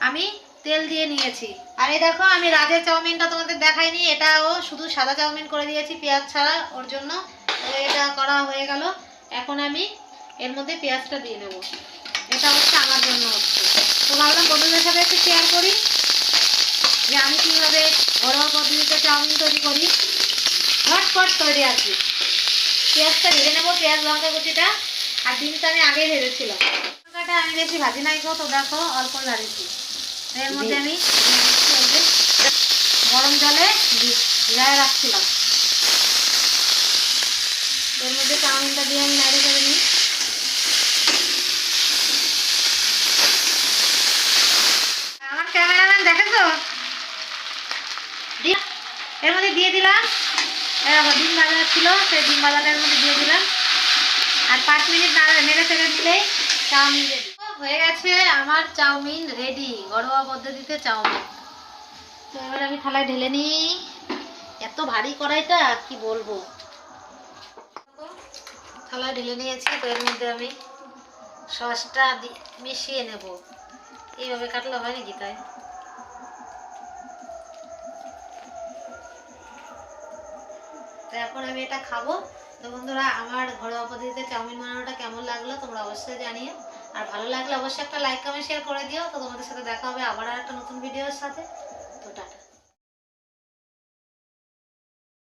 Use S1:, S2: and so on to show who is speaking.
S1: আমি তেল দিয়ে নিয়েছি। আর দেখো, আমি রাজের চাউমিনটা তোমাদের দেখাইনি, এটাও শুধু সাদা চাউমিন করে দিয়েছি, পেঁয়াজ ছাড়া, ওর জন্য। এটা করা হয়ে গেল। এখন আমি এর মধ্যে পেঁয়াজটা দিয়ে নেব। এটা হচ্ছে আমার জন্য হচ্ছে। তো ভাবলাম বন্ধুদের সাথে একটু শেয়ার করি যে আমি কীভাবে ঘরোয়া পদ্ধতিতে চাউমিন তৈরি করি। ঝটপট তৈরি আর কি। পেঁয়াজটা ভেজে নেব, পেঁয়াজ লঙ্কা কুচিটা আর ডিমটা আমি আগে ভেজেছিলাম। লঙ্কাটা আমি বেশি ভাজি নাই গো, তো দেখো অল্প ভাজেছি। এর মধ্যে আমি গরম জলে ভিজায় রাখছিলাম। এর মধ্যে চাউমিনটা দিয়ে আমি নাড়ি করে নিই আমার ক্যামেরাম্যান দেখেছ ডিম এর মধ্যে দিয়ে দিলাম। এরকম ডিম ভাজা ছিল, সেই ডিম ভাজাটার মধ্যে দিয়ে দিলাম। আর পাঁচ মিনিট নাড়া চেড়ে দিলেই চাউমিন রেডি হয়ে গেছে আমার চাউমিন রেডি ঘরোয়া পদ্ধতিতে চাউমিন। তো এবার আমি থালায় ঢেলে নিই। এত ভারী কড়াইটা, কি বলব? থালায় ঢেলে নিয়েছি, তো এর মধ্যে আমি সসটা মিশিয়ে নেব। এইভাবে কাটলে হয় নাকি তাই? তো এখন আমি এটা খাব। তো বন্ধুরা, আমার ঘরোয়া পদ্ধতিতে চাউমিন বানানোটা কেমন লাগল তোমরা অবশ্যই জানিও। আর ভালো লাগলে অবশ্যই একটা লাইক কমেন্ট শেয়ার করে দিও। তো তোমাদের সাথে দেখা হবে আবার আর একটা নতুন ভিডিওর সাথে।